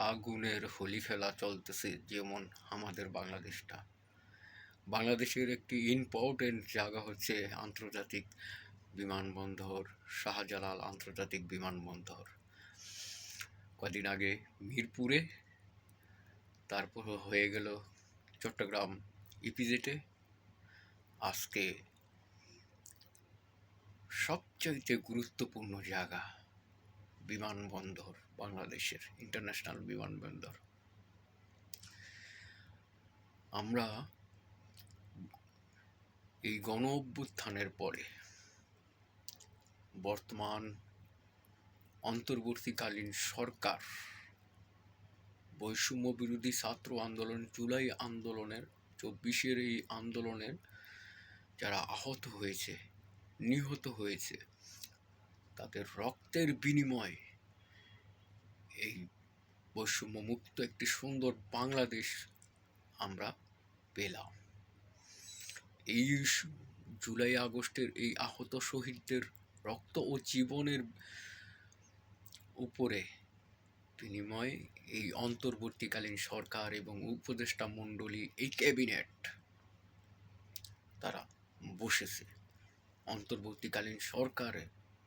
আগুনের হোলি খেলা চলতেছে যেমন আমাদের বাংলাদেশটা। বাংলাদেশের একটি ইম্পর্টেন্ট জায়গা হচ্ছে আন্তর্জাতিক বিমানবন্দর, শাহজালাল আন্তর্জাতিক বিমানবন্দর। কদিন আগে মিরপুরে, তারপর হয়ে গেল চট্টগ্রাম ইপিজেটে আজকে সবচাইতে গুরুত্বপূর্ণ জায়গা বিমানবন্দর, বাংলাদেশের ইন্টারন্যাশনাল বিমানবন্দর। আমরা এই গণ অভ্যুত্থানের পরে বর্তমান অন্তর্বর্তীকালীন সরকার বৈষম্য বিরোধী ছাত্র আন্দোলন, জুলাই আন্দোলনের, চব্বিশের এই আন্দোলনের যারা আহত হয়েছে, নিহত হয়েছে তাদের রক্তের বিনিময়ে এই বৈষম্য মুক্ত একটি সুন্দর বাংলাদেশ আমরা পেলাম। এই জুলাই আগস্টের এই আহত শহীদদের রক্ত ও জীবনের উপরে বিনিময়ে এই অন্তর্বর্তীকালীন সরকার এবং উপদেষ্টা মণ্ডলী, এই ক্যাবিনেট তারা বসেছে। অন্তর্বর্তীকালীন সরকারে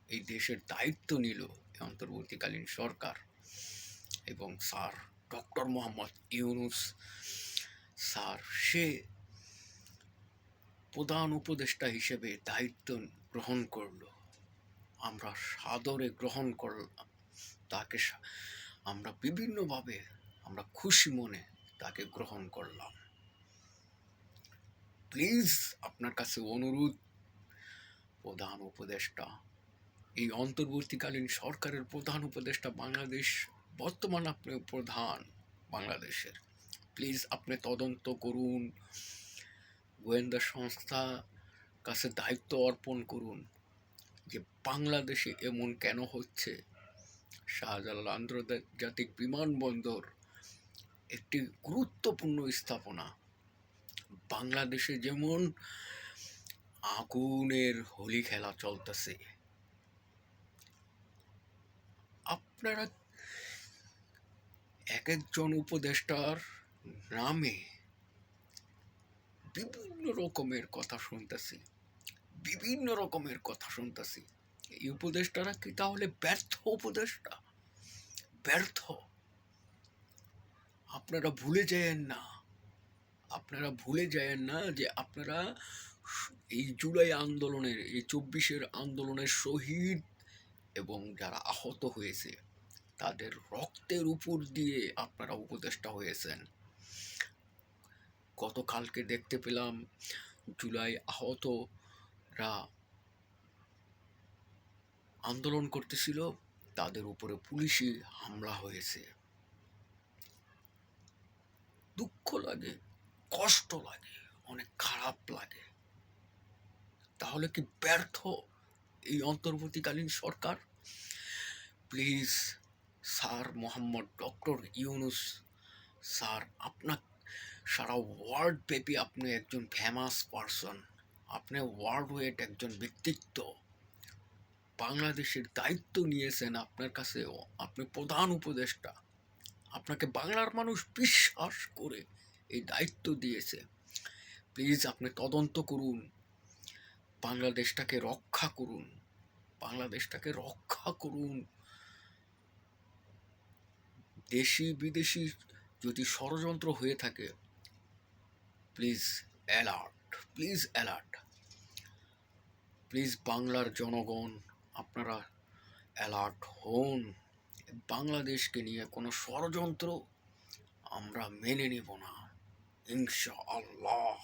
এই দেশের দায়িত্ব নিল অন্তর্বর্তীকালীন সরকার এবং sir doctor Mohammad Yunus. Sir, সে প্রধান উপদেষ্টা হিসেবে দায়িত্ব গ্রহণ করল। আমরা সাদরে গ্রহণ করলাম। তাকে আমরা বিভিন্নভাবে আমরা খুশি মনে তাকে গ্রহণ করলাম। প্লিজ আপনার কাছে অনুরোধ, প্রধান উপদেষ্টা এই অন্তর্বর্তীকালীন সরকারের প্রধান উপদেষ্টা বাংলাদেশ, বর্তমান আপনি প্রধান বাংলাদেশের। প্লিজ আপনি তদন্ত করুন, গোয়েন্দা সংস্থা কাছে দায়িত্ব অর্পণ করুন যে বাংলাদেশে এমন কেন হচ্ছে। শাহজালাল আন্তর্জাতিক বিমানবন্দর একটি গুরুত্বপূর্ণ স্থাপনা। বাংলাদেশে যেমন আগুনের হোলি খেলা চলতেছে আপনারা এক একজন উপদেষ্টার নামে বিভিন্ন রকমের কথা শুনতেছি, বিভিন্ন রকমের কথা শুনতেছি। এই উপদেষ্টারা কি তাহলে ব্যর্থ উপদেষ্টা? ব্যর্থ। আপনারা ভুলে যায়েন না। আপনারা ভুলে যায়েন না যে আপনারা এই জুলাই আন্দোলনের, এই চব্বিশের আন্দোলনের শহীদ এবং যারা আহত হয়েছে, তাদের রক্তের উপর দিয়ে আপনারা উপদেষ্টা হয়েছেন। গতকালকে দেখতে পেলাম, জুলাই আহতরা আন্দোলন করতেছিল, তাদের উপরে পুলিশি হামলা হয়েছে। দুঃখ লাগে, কষ্ট লাগে, অনেক খারাপ লাগে। তাহলে কি ব্যর্থ এই অন্তর্বর্তীকালীন সরকার। Please sir Mohammad doctor Yunus sir আপনার সারা ওয়ার্ল্ড ব্যাপী আপনি একজন ফেমাস পারসন আপনি ওয়ার্ল্ড ওয়েট একজন ব্যক্তিত্ব। বাংলাদেশের দায়িত্ব নিয়েছেন আপনার কাছে, আপনি প্রধান উপদেষ্টা। আপনাকে বাংলার মানুষ বিশ্বাস করে এই দায়িত্ব দিয়েছে। প্লিজ আপনি তদন্ত করুন। বাংলাদেশটাকে রক্ষা করুন। বাংলাদেশটাকে রক্ষা করুন। দেশি বিদেশি যদি ষড়যন্ত্র হয়ে থাকে please alert please alert please বাংলার জনগণ, আপনারা অ্যালার্ট হন। বাংলাদেশকে নিয়ে কোনো ষড়যন্ত্র আমরা মেনে নেব না। ইনশা আল্লাহ